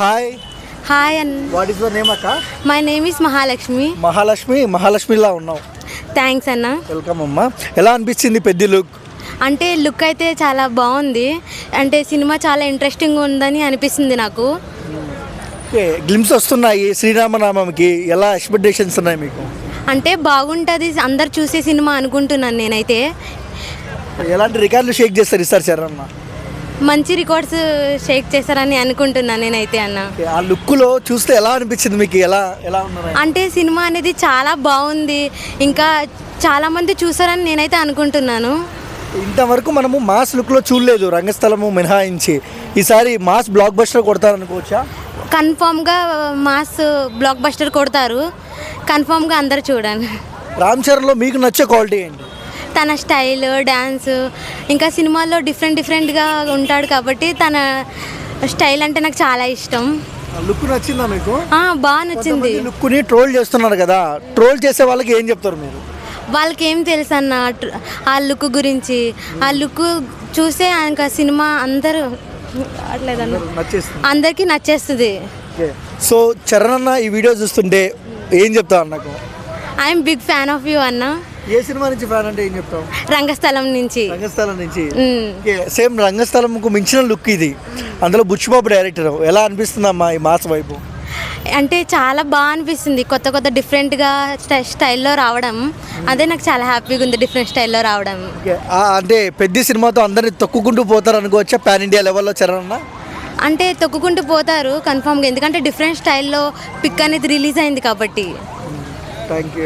Hi. Hi and what is your name అక్క? My name is Mahalakshmi. Mahalakshmi మహాలక్ష్మిలా ఉన్నావు. Thanks అన్న. Welcome అమ్మా. ఎలా అనిపించింది పెద్ద లుక్ అంటే లుక్ అయితే చాలా బాగుంది. అంటే సినిమా చాలా ఇంట్రెస్టింగ్ ఉందని అనిపిస్తుంది నాకు. ఓకే గ్లిమ్స్ వస్తున్నాయి శ్రీరామనామంకి ఎలా ఎక్స్పెక్టేషన్స్ ఉన్నాయి మీకు? అంటే బాగుంటుంది అందరు చూసే సినిమా అనుకుంటున్నాను నేనైతే. ఎలాంటి రికార్డులు షేక్ చేస్తారు ఈసారి చరణ్ మంచి రికార్డ్స్ షేక్ చేశారని అనుకుంటున్నాను నేనైతే అన్న. ఆ లుక్లో చూస్తే ఎలా అనిపించింది మీకు? ఎలా ఎలా ఉన్నారు? అంటే సినిమా అనేది చాలా బాగుంది. ఇంకా చాలా మంది చూసారని నేనైతే అనుకుంటున్నాను. ఇంతవరకు మనము మాస్ లుక్లో చూడలేదు రంగస్థలము మినహాయించి. ఈసారి మాస్ బ్లాక్ బస్టర్ కొడతారనుకోవచ్చా? కన్ఫామ్గా మాస్ బ్లాక్ బస్టర్ కొడతారు. కన్ఫామ్గా అందరు చూడండి రామ్ చరణ్లో మీకు నచ్చే క్వాలిటీ ఏంటి? తన స్టైల్ డ్యాన్స్ ఇంకా సినిమాల్లో డిఫరెంట్ డిఫరెంట్గా ఉంటాడు కాబట్టి తన స్టైల్ అంటే నాకు చాలా ఇష్టం. లుక్ నచ్చిందా మీకు? బాగా నచ్చింది. లుక్ని ట్రోల్ చేస్తున్నారు కదా ట్రోల్ చేసే వాళ్ళకి ఏం చెప్తారు మీరు? వాళ్ళకి ఏం తెలుసు అన్న ఆ లుక్ గురించి ఆ లుక్ చూసే ఇంకా సినిమా అందరూ అట్లేదన్న అందరికీ నచ్చేస్తుంది. సో చరణ్ అన్న ఈ వీడియో చూస్తుంటే ఏం చెప్తావు అన్నకు? I'm big fan of you అన్న. ఏ సినిమా నుంచి ఫ్యాన్ అంటే ఏం చెప్తావు? రంగస్థలం నుంచి. రంగస్థలం నుంచి? సేమ్ రంగస్థలంకు మించిన లుక్ ఇది. అందులో బుచ్చిబాబు డైరెక్టర్ ఎలా అనిపిస్తుంది అమ్మా ఈ మాస్ వైపు? అంటే చాలా బాగా అనిపిస్తుంది. కొత్త కొత్త డిఫరెంట్గా స్టై స్టైల్లో రావడం. అదే నాకు చాలా హ్యాపీగా ఉంది డిఫరెంట్ స్టైల్లో రావడం. అంటే పెద్ద సినిమాతో అందరిని తొక్కుకుంటూ పోతారు అనుకోవచ్చా? పాన్ ఇండియా లెవెల్లో చరణ్ అంటే తొక్కుకుంటూ పోతారు కన్ఫామ్గా ఎందుకంటే డిఫరెంట్ స్టైల్లో పిక్ అనేది రిలీజ్ అయింది కాబట్టి. Thank you